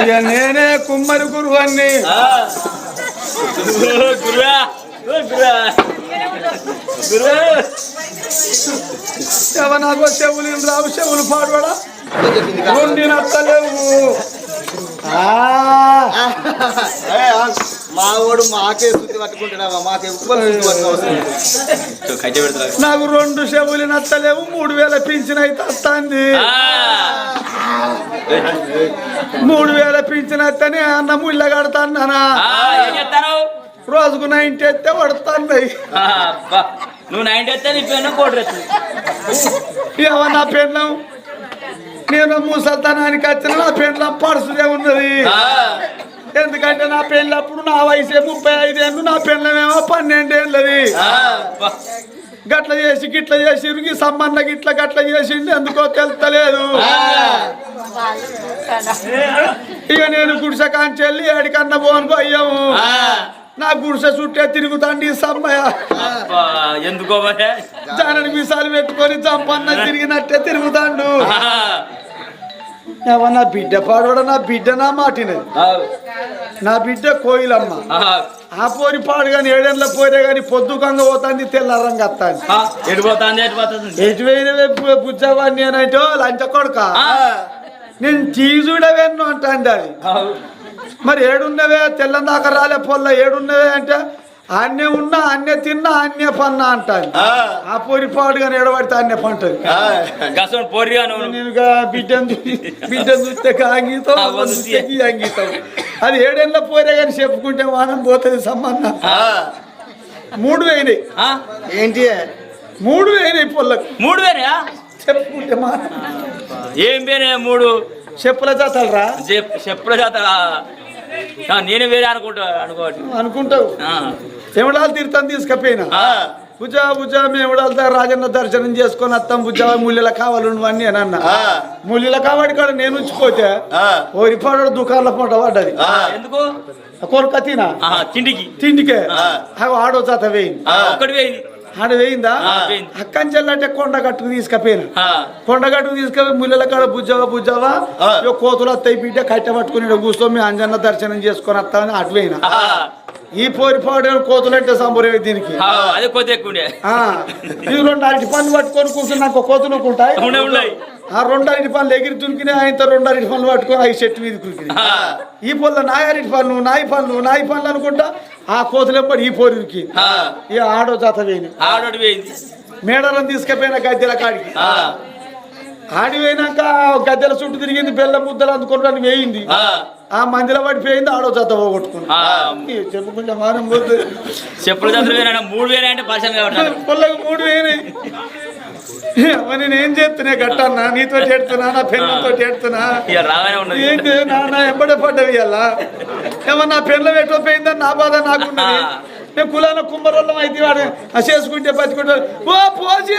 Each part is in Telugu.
ఇక నేనే కుమ్మరి గురువన్ని గురువా గురువా. ఎవనాగో చెవులు రావు చెవులు పాడబడా రెండు నత్తలేవు ఆ, మా వాడు మాకే శుద్ధి పట్టుకుంటున్నావా మాకు ఎవ్వరు నాకు రెండు చెవులు నత్తలేవు మూడు వేల పింఛన్ అయితే వస్తుంది. మూడు వేల పింఛన్ వస్తేనే అన్న ముళ్ళ కడతాన్నానా? రోజుకు నైన్టీ ఎత్తే పడుతున్నాయి నువ్వు నైన్టీ వస్తే నీ పెన్ను కోటి ఏమో నా పెళ్ళం నేను ముసల్తనానికి వచ్చిన నా పెళ్ళం పడుసునే ఉన్నది. ఎందుకంటే నా పెళ్ళప్పుడు నా వయసే ముప్పై ఐదేళ్ళు నా పెళ్ళమేమో పన్నెండేళ్ళది గట్ల చేసి గిట్ల చేసి ఇరిగి సమ్మన్న గిట్ల గట్ల చేసింది ఎందుకో తెలుస్తలేదు ఇక నేను గుడిసె కాంచెల్లి ఏడికన్నా పోను పోయాము నా గుడిసె చుట్టే తిరుగుతాండి సమ్మయ్య ఎందుకో జానని మీసాలు పెట్టుకొని చంపన్న తిరిగినట్టే తిరుగుతాండు. నా బిడ్డ పాడోడ నా బిడ్డ నా మాటినది. నా బిడ్డ కోయిలమ్మ. ఆ పోరి పాడు కానీ ఏడేళ్ళ పోరే కానీ పొద్దుకంగా పోతాంది తెల్లారంగా వస్తాంది ఎడిపోతుంది ఎడిపోతుంది ఎటు పోయినవే బుజ్జవాడిని లంచ కొడుక. నేను చీజుడవేను అంటాంది అది మరి ఏడున్నవే తెల్లం దాకా రాలే పొల్ల ఏడున్నవే అంటే అన్నే ఉన్నా అన్నే తిన్నా అన్నే పన్నా అంటాను ఆ. పొరి పాడుగానే ఎడబడితే అన్నే పంటది. నేను బిడ్డను చూస్తే అంగీతం అంగీతం అది ఏడేళ్ళ పోరే కానీ చెప్పుకుంటే వానం పోతుంది సంబంధం. మూడు వేయినాయి. ఆ? ఏంటి? మూడు వేయినాయి పొల్లకు. మూడు వేరే చెప్పుకుంటే మానం. ఏం వేరే మూడు? చెప్పుల జాతలరా చెప్- చెప్పుల చేత నేను వేరే అనుకుంటా అనుకోవట్లేదు. అనుకుంటావు. ఆ. ఎవడాలు తీర్థం తీసుకపోయినా? ఆ. భుజ భుజ మేముడాల దగ్గర రాజన్న దర్శనం చేసుకొని వస్తాం. భుజ ముళ్ళల కావాలి అని అన్న. ముళ్ళల కావాడి కాడ నేను ఉంచిపోతే ఓ రిపాడు దుకాణంలో పూట పడ్డది. ఎందుకు? కొరక తినా తిండికి. తిండికే. ఆడో ఒక్కటి వేయింది. ఆడ వేయిందా ఆ, వేయింది. అక్కంచెల్లంటే కొండ గట్టుకు తీసుకపోయినా. కొండ గట్టుకు తీసుకపోయి ముళ్ళల కాడ బుజ్జవా బుజ్జవా కోతులు వస్తాయి బిడ్డ కట్ట పట్టుకుని ఈడ కూర్చొని మీ అంజన్న దర్శనం చేసుకొని వస్తామని అటు. ఈ పోరిపాడు కోతులు అంటే సంబరం దీనికి? అదే ఎక్కువ ఈ రెండు అరటి పనులు పట్టుకొని కూర్చుని నాకు కోతులు ఉంటాయి ఆ రెండు అరటి పనులు ఎగిరి దునికినాయి ఆయనతో రెండు అరటి పనులు పట్టుకొని ఐదు చెట్టు మీద కురికినాయి ఆ. ఈ పొల్ల నాయ అరటి పనులు నాయి పనులు నాయి పనులు అనుకుంటా ఆ కోతులు ఎప్పుడు ఈ పోరికి. ఇక ఆడో జాత వేయని మేడలను తీసుకుపోయిన గద్దెల కాడికి. ఆ. ఆడి పోయినాక గద్దెల చుట్టూ తిరిగింది బెల్లం ముద్దలు అందుకోవడానికి వేయింది. ఆ. మందిలో పడిపోయింది ఆడో జాత పోగొట్టుకుంది ఆ. చెప్పు కొంచెం మానం చెప్పుల మూడు వేరే అంటే పర్సన్ కాబట్టి పొల్లకు మూడు వేయినాయి అమ్మ నేను ఏం చేస్తున్నా? గట్టన్నా నీతో చేస్తున్నా నా పెళ్ళంతో చేస్తున్నా ఏంటి ఎంబడే పడ్డవి అలా. ఏమన్నా పెళ్ళ పెట్టకపోయిందని నా బాధ నాకున్నది. ఆ. నేను కులాన కుమ్మరోళ్ళం అయితే వాడు చేసుకుంటే బతుకుంటే ఓ పోజీ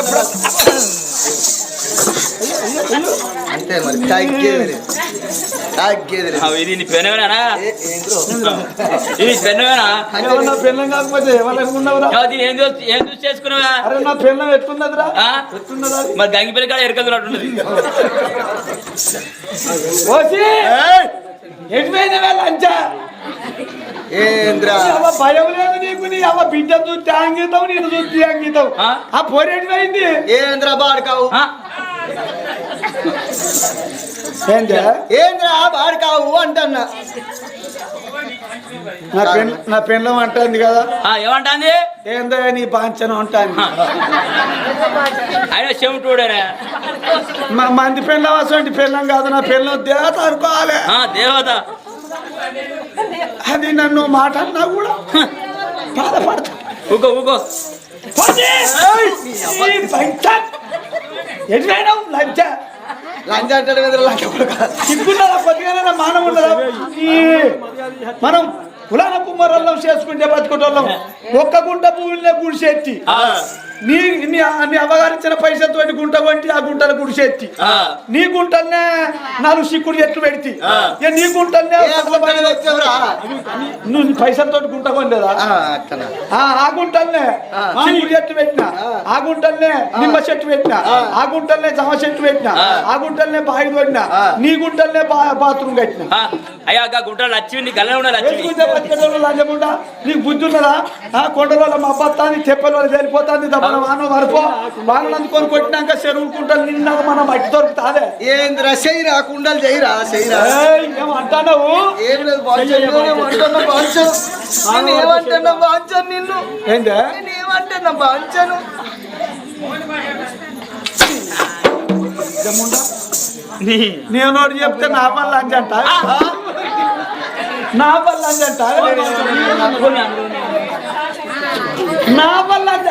ఎప్పుడు అంతే మరి తగ్గేది తగ్గేది ఆ, ఇది నీ పెన్నవేనా? ఇది పెళ్ళం కాకపోతే దీని ఏం చూసి ఏం చూసి చేసుకున్నావా? అరే నా పెళ్ళం మరి గంగిపల్లి కాడ ఎరకదున్నట్టున్నది లంచా? ఏంద్రా? భయం లేదు నీకు నీ అవ్వ బిడ్డ చూస్తే అంగితావు నేను చూస్తే అంగితావు ఆ? ఆ పొరేటివైంది ఏంద్రా బాడుకావు? ఏంటి ఏంద్రా? బాడుకావు అంటన్నా. నా పెన్ నా పెన్లం అంటుంది కదా. ఆ, ఏమంటాంది? ఏందో నీ పాంచనం అంటాను ఆయన చెమటోడేనా మా మంది పెళ్ళం అసలు పెళ్ళం కాదు నా పెళ్ళం దేవత అనుకోవాలి. ఆ, దేవత. అది నన్ను మాట అన్నా కూడా బాధపడతా. ఊకో ఊకో. ఎటువైనావు లంచ. లంచ్ కొడుక సిగ్గున్నదా కొద్దిగానే మానం ఉండదా? మనం కులాన కుమ్మరోళ్ళం చేసుకుంటే బతుకుంటోళ్ళం. ఒక్క గుంట భూమిలో గుడిసెట్టి నీ నీ పైసలతో గుంట కొంటి ఆ గుంటలు గుడిసెత్తి. నీ గుంటల్నే నాలుగు సిక్కుడు చెట్లు పెడితి. నీ గుంటల్నే? నువ్వు పైసలతో గుంట కొండేదా ఆ, గుంటల్నే చిక్కుడు చెట్టు పెట్టిన. ఆ. గుంటల్నే నిమ్మ చెట్టు పెట్టిన. ఆ. గుంటల్నే జామ చెట్టు పెట్టిన. ఆ. గుంటల్నే బావి తోడిన నీ గుంటల్నే బాత్రూమ్ కట్టిన. అయ్యా గుంటలు లక్ష్మి నీకు బుద్ధి ఉన్నదా? ఆ కొండల మా అబ్బత్తాన్ని తెప్పల వాళ్ళు వెళ్ళిపోతాంది దబ్బన వాన వరపో వానలు అందుకొని కొట్టినాక చెరువుకుంటాను నిన్నాక మనం మట్టి దొరుకుతాదే ఏందిరా చెయ్యిరా కుండలు చెయ్యిరా చెయ్యిరా. ఏం లేదు బాంచన్ నేను ఏమంటున్నా బాంచన్ నిన్ను? ఏంటే నేను ఏమంటున్నా బాంచను నేను ఒకటి చెప్తే నా పని లంచ్ అంట నా పని లంచ్ అంట నా పని లంచ్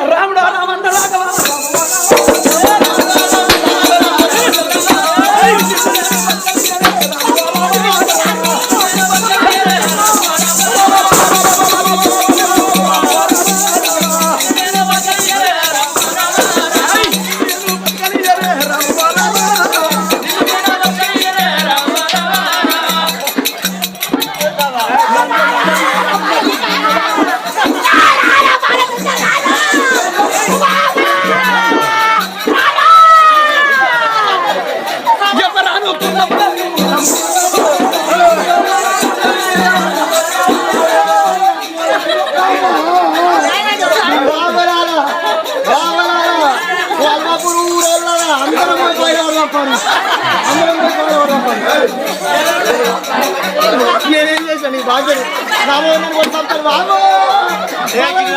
నేనేం చేశాను నీ బాధ్యత రామోని కొడతాను బాబు రామో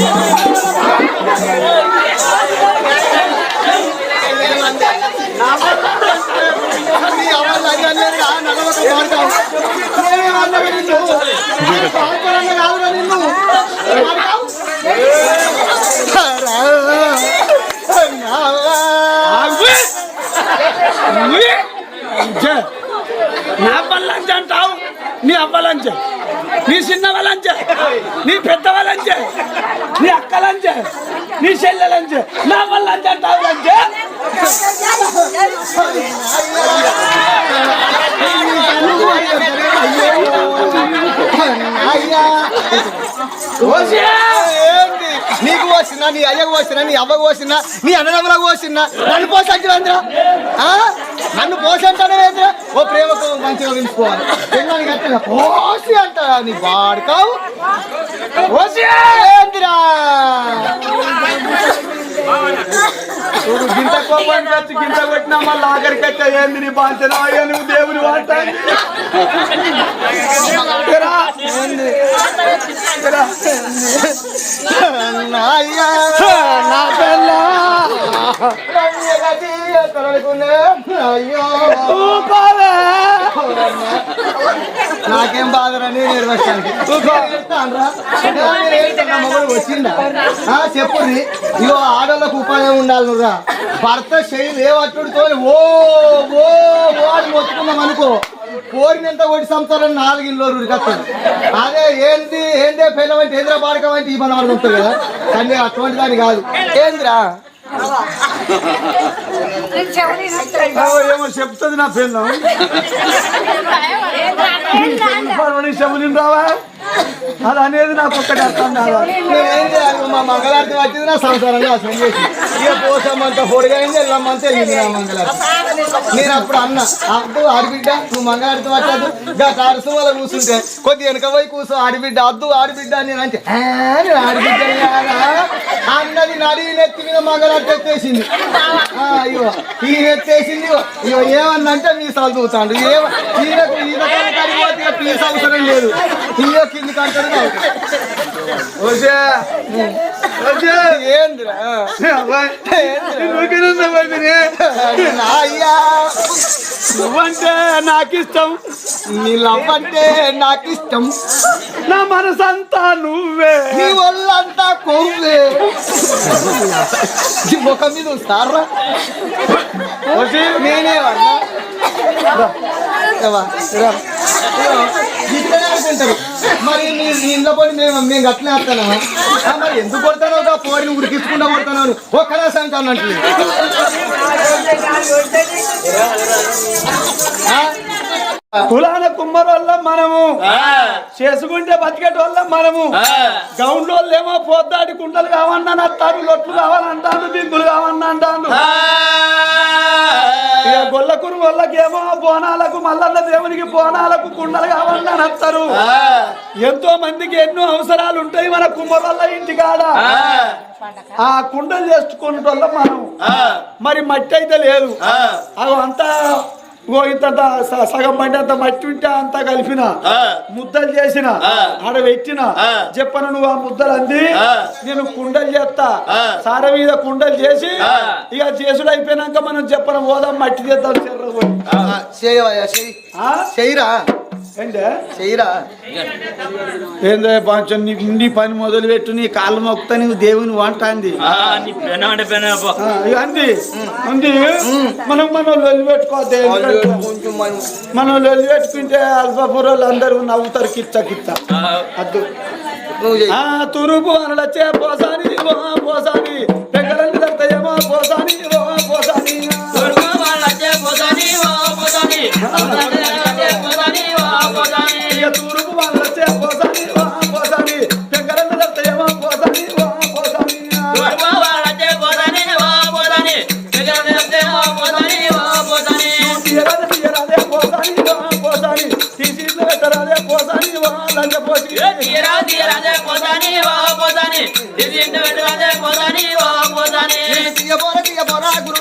మొగలు పడతారు, ఈ మొగలు పడతారు, ఈ మొగలు పడతారు. నీ అవ్వలు అయ్యలేదు రా, నడవక పాడతావు. నేనేమన్నా నిన్ను? పాపలన్న కాదురా నిన్ను. పాడతావు? రా. నావా. నా పల్లంచ అంటావు నీ అవ్వలంచ నీ చిన్న వాళ్ళంచ నీ పెద్ద వాళ్ళంచ నీ అక్కలంచ నీ చెల్లెలంచు నా వల్ల అంటావు నీకు పోసినా నీ అయ్యకు పోసినా నీ అవ్వకు పోసినా నీ అన్నదమ్ములకు పోసినా నన్ను పోసంటువేంద్రా నన్ను పోసంటానేంద్రా ఓ ప్రేమకు మంచిగా వినిపోవాలి పోసి అంట నీ వాడుకావు? పోసి ఏందిరా? నువ్వు గింత కోపానికి వచ్చి గింత కొట్టినా మళ్ళీ ఆఖరికి ఏంది నీ బాధ్యత? అయ్యా నువ్వు దేవుని వాట నా పిల్ల నాకేం బాధరని నిర్వహించడానికి. వచ్చిందా? ఆ, చెప్పుర్రి ఇగో ఆడోళ్ళకు ఉపాయం ఉండాలి నువ్వురా. భర్త శైలి ఏ అట్టుడితో ఓ ఓ ఓ అని మొత్తుకున్నాం అనుకో. కోరినంత ఒకటి సంవత్సరం నాలుగు ఇల్లు ఉరికత్తది అదే ఏంది ఏందే పెళ్ళం అంటే ఏంద్రా పాడకం అంటే ఈ మన వాళ్ళు ఉంటుంది కదా? కానీ అటువంటి దాని కాదు. ఏంద్రా? ఏమో చెప్తుంది నా పిల్ల చెవులు రావా అది అనేది నాకు ఒక్కటి అర్థం కాదు నేనేం చేయాలి? మా మంగళార్థం వచ్చింది నా సంసారంగా అసలు చేసి. ఇక పోసామంత పొడిగైంది వెళ్ళమంతా వెళ్ళింది నా మంగళార్థం నేను అప్పుడు అన్న అద్దు ఆడిబిడ్డ నువ్వు మంగళార్థం వచ్చాదు. ఇంకా కారుసు వల్ల కూర్చుంటే కొద్ది వెనక పోయి కూర్చో ఆడిబిడ్డ అద్దు ఆడిబిడ్డ అని నేను అంటే నేను ఆడిబిడ్డ అన్నది నడి నెత్తి మీద మంగళార్థం ఎత్తేసింది. ఆ, ఇగో ఈ ఎత్తేసింది ఇగో ఏమన్నంటే మీ సాలు చూస్తాడు ఏమ ఈయనకు ఈయన కడిగిపోతే పీస్ అవసరం లేదు. ఇయ్యో కింది 我先嗯。ఏందిరా? అయ్యా నువ్వంటే నాకు ఇష్టం నీ లవ్ అంటే నాకు ఇష్టం నా మనసంతా నువ్వే. నీ ఒళ్ళంతా కొవ్వే. ఈ ముఖం మీద వచ్చి నేనే వాడినా? ఇట్లనే అనుకుంటారు మరి నీ ఇంట్లో పోయి మేము మేము గట్లనే వస్తానమ్మా మరి ఎందుకు కొడతానో ఒక పోరిని ఉడికించుకుంటా కొడతాను అని ఒక్కడే సంతానం అంటే కులాన కుమ్మరోళ్ళ మనము. చేసుకుంటే బతికేటోళ్ళం మనము. గౌండ్ ఏమో పోద్దాడి కుండలు కావన్నా అత్తారు లొట్లు కావాలంటాను బిందులు కావన్నా అంటాను ఇక గొల్లకురు వాళ్ళకేమో బోనాలకు మల్లన్న దేవునికి బోనాలకు కుండలు కావన్నా అత్తారు. ఎంతో మందికి ఎన్నో అవసరాలు ఉంటాయి మన కుమ్మరోళ్ళ ఇంటికాడ ఆ. కుండలు చేసుకునేటోళ్ళం మనం. మరి మట్టి అయితే లేదు. అవి అంతా ఓ ఇంత సగం అంత మట్టి ఉంటే అంతా కలిపిన ముద్దలు చేసిన ఆడ పెట్టిన చెప్పను నువ్వు ఆ ముద్దలు అంది నేను కుండలు చేస్తా సార మీద కుండలు చేసి ఇక చేసుడు అయిపోయినాక మనం చెప్పను పోదాం మట్టి చేద్దాం చెర్ర పోయి. ఏందే? పంచం నీకు నీ పని మొదలు పెట్టు నీ కాళ్ళు మొక్కుతా నీకు దేవుని వంట అంది. అంది. అంది. మనం మనం లొల్లి పెట్టుకోదే మనం లొల్లి పెట్టుకుంటే అల్పపురాలు అందరూ నవ్వుతారు కిచ్చ కిత్త అద్దు. తురుపు అనలచ్చే పోసాని పోసాని. పోసాని పోసాని. పోసాని తూరుపు వాళ్ళ పోసాని పోసాని. పెంకరన్న దత్తయమ పోసాని పోసాని తీయపోరా తీయపోరా గురు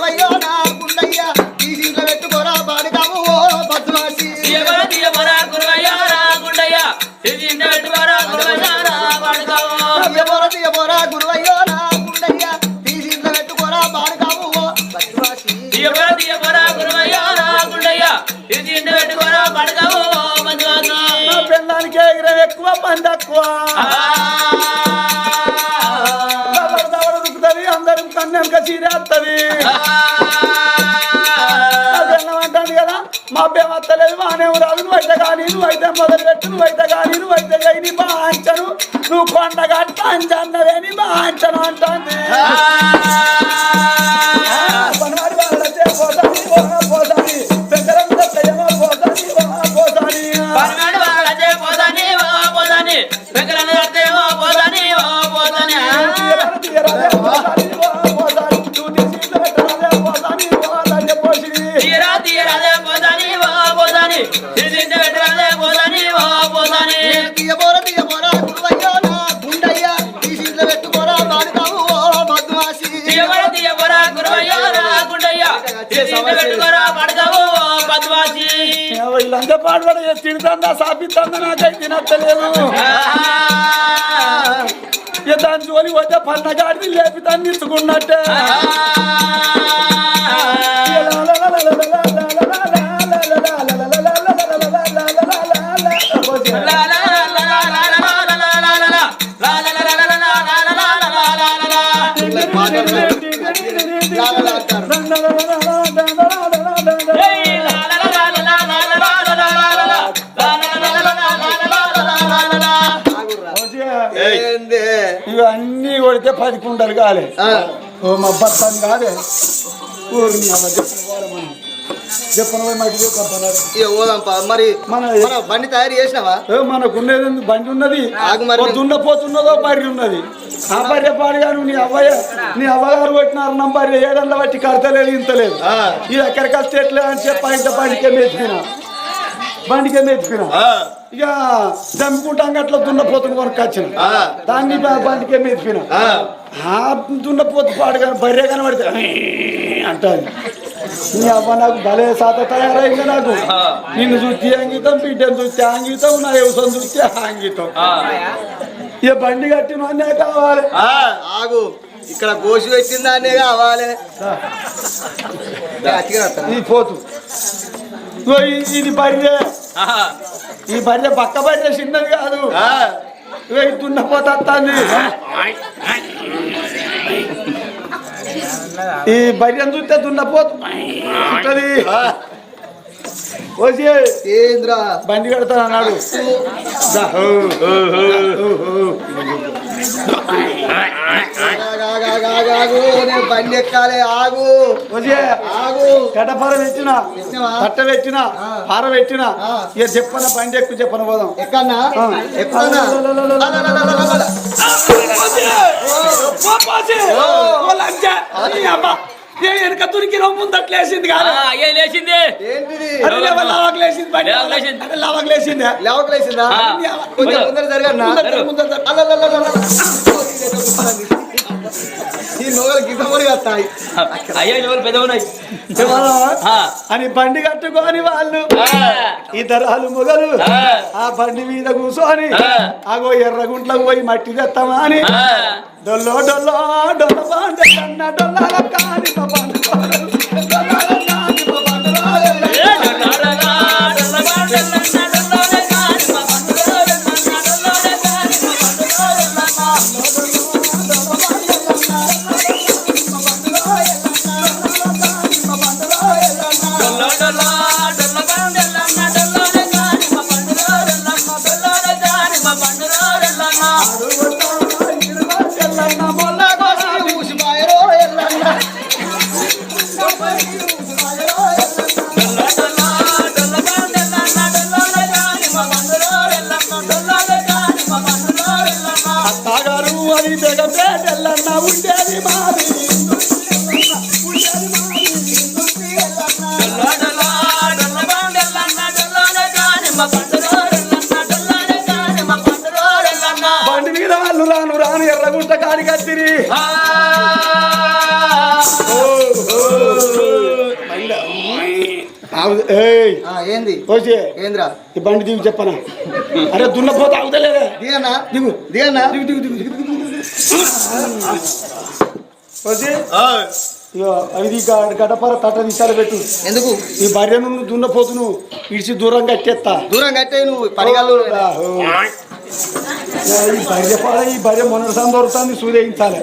వానికి ఎగిరం ఎక్కువ పంది ఎక్కువ దొరుకుతుంది అందరూ కన్నెనక చీరేస్తుంది అంటాను కదా మా అబ్బాయి వస్తలేదు వానే రాదు నువ్వైతే కానీ నువ్వైతే మొదలు పెట్టు నువ్వైతే కానీ నువ్వైతే కానీ బాంచను. నువ్వు కొండగా అంటన్నదేని బాంచను అంటుంది. తీయరాదే పోదని ఓ పోదని తీసింటే పెట్టరాదే పోదని ఓ పోదని తీయబోరా తీయబోరా గురువయ్యో నా గుండయ్యా. తీసింట్లో పెట్టుకోరా బాడుకావు ఓ మధుమాసి తీయబోరా తీయబోరా గురువయ్యో నా గుండయ్యా. తీసింట్లో పెట్టుకోరా బాడుకావు ఓ మధుమాసి వీళ్ళంతా పాడబడ తిడుతుందా సాపిస్తుందా నాకైతే తినట్టలేదు దాని జోలి వద్ద పన్నగాడిని లేపి దాన్ని ఇచ్చుకున్నట్టే ఇవి అన్ని కొడితే పది కుండలు కాలే. ఓ మా భర్తను కాదే. ఊరు చెప్పను మట్టి చెప్పన్నారు ఇక పోదాంపా. మరి మన మన బండి తయారు చేసినావా? మనకున్నది ఉంది, బండి ఉన్నది. పొద్దున్న పోతున్నదో బర్రె ఉన్నది. ఆ బర్రె పాడుగాను నీ అవ్వయ్య నీ అవ్వగారు కొట్టినారు నా బర్రె ఏడల్ల బట్టి కడతలేదు ఇంతలేదు. ఇది ఎక్కడికి వస్తే ఎట్లే అని చెప్పి ఇంత బండికే మెచ్చిపోయినా బండికే మెచ్చిపోయినా ఆ, ఇక దమ్ముకుంటాం అట్లా దున్నపోతుని కొనుక్కొచ్చిన. ఆ. దాన్ని బండికే మెచ్చిపోయినా ఆ. ఆ దున్నపోతు పాడు కానీ బర్రె కనబడితే అంటాను నీ అవ్వ నాకు భలే సాత తయారైంది నాకు నిన్ను చూస్తే అంగితం బిడ్డను చూస్తే అంగితం నా వ్యవసాయం చూస్తే అంగితం ఆ. ఇక బండి కట్టిన అన్నే కావాలి ఆ, ఆగు ఇక్కడ గోసి పెట్టిన దాన్నే కావాలి ఇది పోతు ఇది బర్రె. ఈ భార్య పక్క భార్య చిన్నది కాదు ఆ, ఇగో ఈ భార్యను చూస్తే దున్నపోతు. ఉంటది. వచ్చి ఏంద్రా? బండి కడతాను అన్నాడు దా. ఆగు, ఆగు, ఆగు, ఆగు, నేను బండి ఎక్కాలి ఆగు ఆగు గడ్డపార పెట్టిన? కట్ట పెట్టిన. పార పెట్టిన. ఇక చెప్పన బండి ఎక్కువ చెప్పన పోదాం ఎక్కన్నా. ఎక్కన్నా. వెనక తురికి అయ్యే లేచింది ఏంటిది లేసింది బండి లేవకు లేచింది. లేచిందా ఆ. కొంచెం ముందర జరగన్నా ఈ నోగలు గిద్దమని వస్తాయి అయ్యే ఎవరు పెద్ద ఉన్నాయి ఏమన్నా? ఆ. అని బండి కట్టుకొని వాళ్ళు. ఇద్దరాలు మొగలు ఆ. బండి మీద కూర్చొని. ఆగో ఎర్రగుంట్లకు పోయి మట్టి తెస్తామా అని. డొల్లో డొల్లో డొల్ల బాండన్న డొల్లాల డొల్లాడే కాని మా బంధువులన్నా. బండి మీద వాళ్ళు రాను రాను ఎర్రగుంట కాడి కత్తిరి. ఆ ఏయ్. ఆ, ఏంది? ఏంద్రా? ఈ బండి దిగు చెప్పనా? అరే దున్నపోతే అవుతలేదే దిగన్నా దిగు. దిగన్నా దిగు దిగు దిగు దిగు దిగు దిగు ఓసే ఇగో ఇది గడపర తట్ట తీసారు పెట్టు. ఎందుకు? ఈ భార్యను నువ్వు. దున్నపోతును ఇడిచి దూరం కట్టేస్తా దూరం కట్టే నువ్వు పరిగాలు. ఈ భార్య పాడ ఈ భార్య మొన్నటి దొరుకుతుంది సూదేయించాలి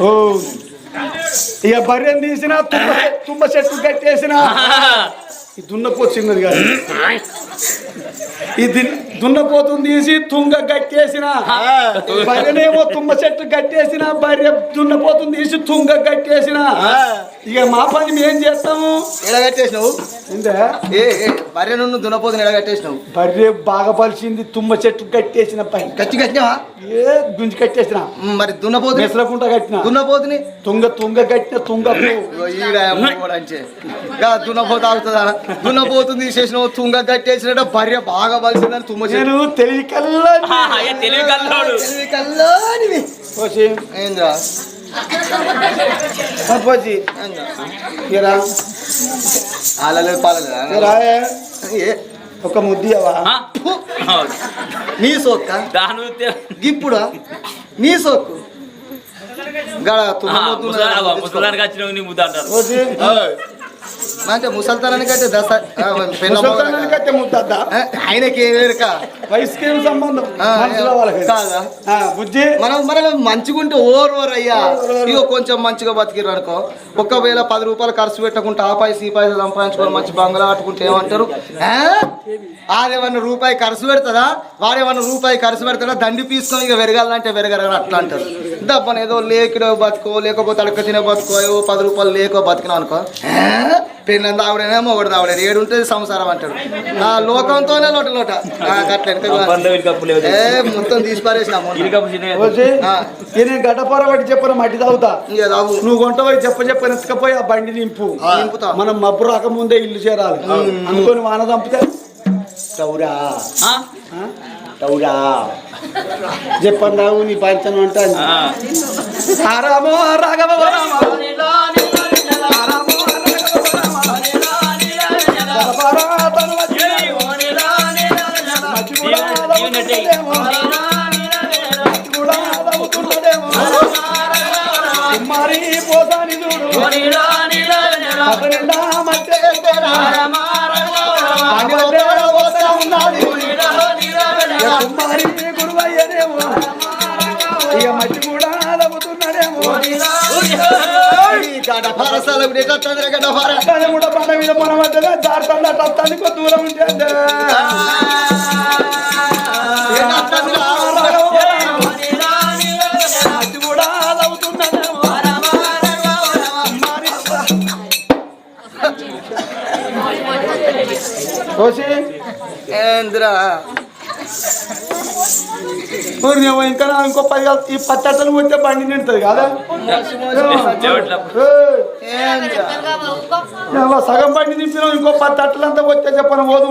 ఓ. ఇక భార్యను తీసిన తుమ్మ తుమ్మ చెట్టు కట్టేసిన ఈ దున్నపోతు చిన్నది కాదు. ఈ దిన్- దున్నపోతుని తీసి తుంగ కట్టేసిన భార్యనేమో తుమ్మ చెట్టు కట్టేసిన భార్య దున్నపోతుని తీసి తుంగ కట్టేసిన ఇక మా పని మేము చేస్తాము. ఎడగట్టేసినావు ఏ ఏ భార్య నుండి దున్నపోతుని ఎడగట్టేసినావు భార్య బాగా పలిచింది తుమ్మ చెట్టు కట్టేసిన పని. గచ్చి కట్టినావా ఏ గుంజి కట్టేసిన. మరి దున్నపోతుని మెసలకుంట కట్టిన. దున్నపోతుని తుంగ తుంగ కట్టిన తుంగ దున్నపోతు ఆగుతుందా దున్నపోతుంది తీసేసినావు తుంగ కట్టేసినట్టు భార్య బాగా బలిసిందని తుమ్మ నేను తెలివి కల్లోనివి ఏంద్రా? పాలలేదు ఏ? ఒక ముద్దియవా? నీ సోక్క? దాని గిప్పుడా? నీ సోక్కు? గడ ఆ, ముసలాడు ముసలాడికి వచ్చిన నీ ముద్ద అంటారు. అంటే ముసల్తానానికి అంటే దస ఆ, పెన్న ముసల్తానానికి కట్టే ముద్దద్దా ఆయనకి వేరుక వయసుకి ఏం సంబంధం కాదా? బుజ్జి? మనం మనం మంచిగుంటే ఓరు ఓరు అయ్యా ఇగో కొంచెం మంచిగా బతికిర్రు అనుకో. ఒకవేళ పది రూపాయలు ఖర్చు పెట్టకుండా ఆ పైస ఈ పైసలు సంపాదించుకొని మంచి బంగ్లా కట్టుకుంటే ఏమంటారు? ఆ? ఆడేమన్నా రూపాయి ఖర్చు పెడతదా? వాడేమన్నా రూపాయి ఖర్చు పెడతాడా దండి పీసుకొని ఇక వెరగాలంటే వెరగరని అట్లా అంటారు. దబ్బని ఏదో లేకినో బతుకో లేకపోతే అడక తినే బతుకో ఏవో పది రూపాయలు లేకో బతికినావు అనుకో. పెళ్ళని దావుడేనేమో ఒకటి దావుడే ఏడు ఉంటుంది సంసారం అంటాడు. ఆ లోకంతోనే లోట లోట. ఏ మొత్తం తీసి పారేసిన గడ్డపార పట్టి చెప్పిన మట్టి తాగుతా. నువ్వు కొంట పోయి చెప్ప చెప్పని ఎత్తుకపోయి ఆ బండి నింపు. నింపుతా. మనం మబ్బు రాకముందే ఇల్లు చేరాలి. అనుకొని వాన చంపితే టౌరా? టౌరా చెప్పన్నావు నీ పంచనం అంటే. రామో రాఘవ రామో. కుమారి గురువయ్యనేమో ఇక కూడా నవ్వుతున్నాడేమో. మీద మన మధ్యలో జారుతుందట దూరం ఉంటే కోసి ఏందిరా? నువ్వు ఇంకా ఇంకో పది ఈ పచ్చట్టలు కొట్టే బండి నిండుతుంది కదా సగం బండి నింపినావు ఇంకో పది తట్టలంతా వచ్చే చెప్పను పోదు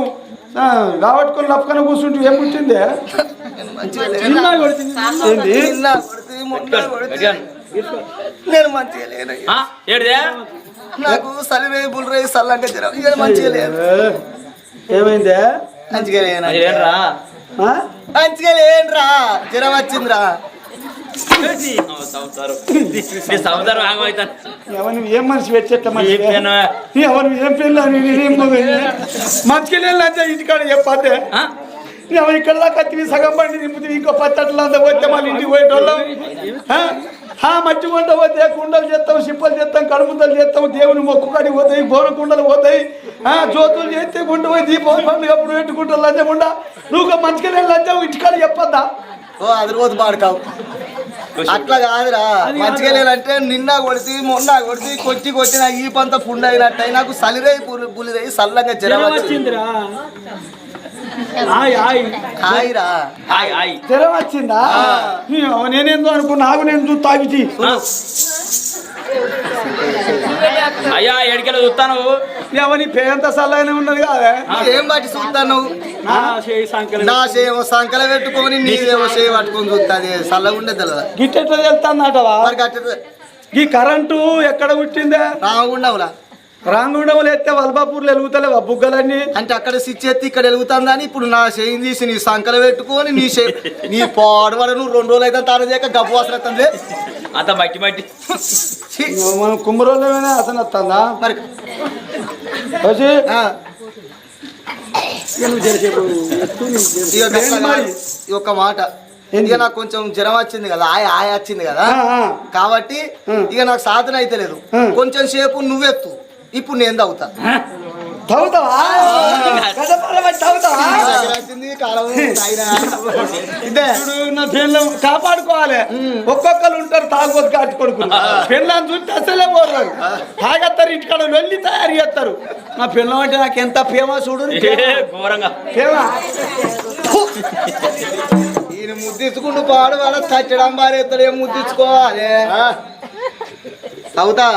ఆ, రావట్టుకొని లప్పకన కూర్చుంటే ఏం పుట్టింది. నేను మంచిగా లేను నాకు సలివే బుల్రే ఇక మంచిగా లేదు. ఏమైందే? మంచిగా లేను ఏంట్రా ఆ? మంచిగా లేనురా జ్వరం వచ్చిందిరా. ఏం మనిషి పెట్టేట మనిషి? ఏం పేను? ఎవరు ఏం పిల్ల మంచిగా అంటే ఇంటికాడ చెప్పద్దే ఆ? ఎవరు ఇక్కడ దాకా వచ్చి సగం బండి నింపుతుంది ఇంకో పచ్చట్లు అంతా పోతే మళ్ళీ ఇంటికి పోయేటోళ్ళం? ఆ? మట్టి కొండ పోతే కుండలు చేస్తాం సిప్పలు చేస్తాం కడుముద్దలు చేస్తాం దేవుని మొక్కు కాడికి పోతాయి బోర కుండలు పోతాయి. ఆ జ్యోతులు చేస్తే గుంట పోయి దీపావళి పండుగ అప్పుడు పెట్టుకుంటారు లంచకుండా నువ్వు మంచిగా లంచం ఇంటికాడ చెప్పొద్దా? ఓ అది రోజు పాడుకావు అట్లా కాదురా. మంచిగా లేదంటే నిన్న కొడితే మొన్న కొడితే కొట్టి కొట్టిన ఈ పంత పుండ అయినట్టు నాకు సలిరై పులి పులిరై సల్లంగా జ్వరం వచ్చింది హాయిరా హాయ్ హాయ్ జ్వరం వచ్చిందా? నేనేందో అనుకున్నా. నాకు నేను చూ. తాగిచి ఆ? అయ్యా ఏడికెళ్ళి చూస్తాను. ఎవరి పేరంత సల్లగానే ఉన్నది కాదే? ఏం బట్టి చూస్తాను? నా చేయి సంకలం నా సేవ సంకల పెట్టుకొని నీదేమో సేవ పట్టుకొని చూస్తుంది చల్లగా ఉండేది తెలదా గిట్టెట్లా మరి కట్ట ఈ కరెంటు ఎక్కడ పుట్టిందే? రాగుండవులా రాంగుండం ఎత్తే వల్బాపూర్లు వెలుగుతలేవా బుగ్గలన్నీ. అంటే అక్కడ స్విచ్ ఎత్తి ఇక్కడ వెలుగుతుందని ఇప్పుడు నా చేయి తీసి నీ సంకల పెట్టుకొని నీ చే నీ పాడవాడు నువ్వు రెండు రోజులు అయితే తాను చేయక గబ్బు వాసన వస్తుంది. అంత మట్టి మట్టి. మనం కుమ్మరోళ్ళమైనా అసలు వస్తుందా? మరి. ఈ ఒక్క మాట. ఇక నాకు కొంచెం జ్వరం వచ్చింది కదా ఆయ ఆయ వచ్చింది కదా. కాబట్టి ఇక నాకు సాధన అయితే లేదు. కొంచెం సేపు నువ్వెత్తు. ఇప్పుడు నేను పెళ్ళం కాపాడుకోవాలి. ఒక్కొక్కరు ఉంటారు తాగొద్దు కాటి కొడుకులు పెళ్ళని చూస్తే అసలే పోతారు తాగేస్తారు ఇంటికాడ వెళ్ళి తయారు చేస్తారు. నా పెళ్ళం అంటే నాకు ఎంత ఫేమస్ చూడు ఈయన ముద్దించుకుంటూ పాడు వాళ్ళ తచ్చడం బారేస్తాడు ఏం ముద్దించుకోవాలి? అవుతా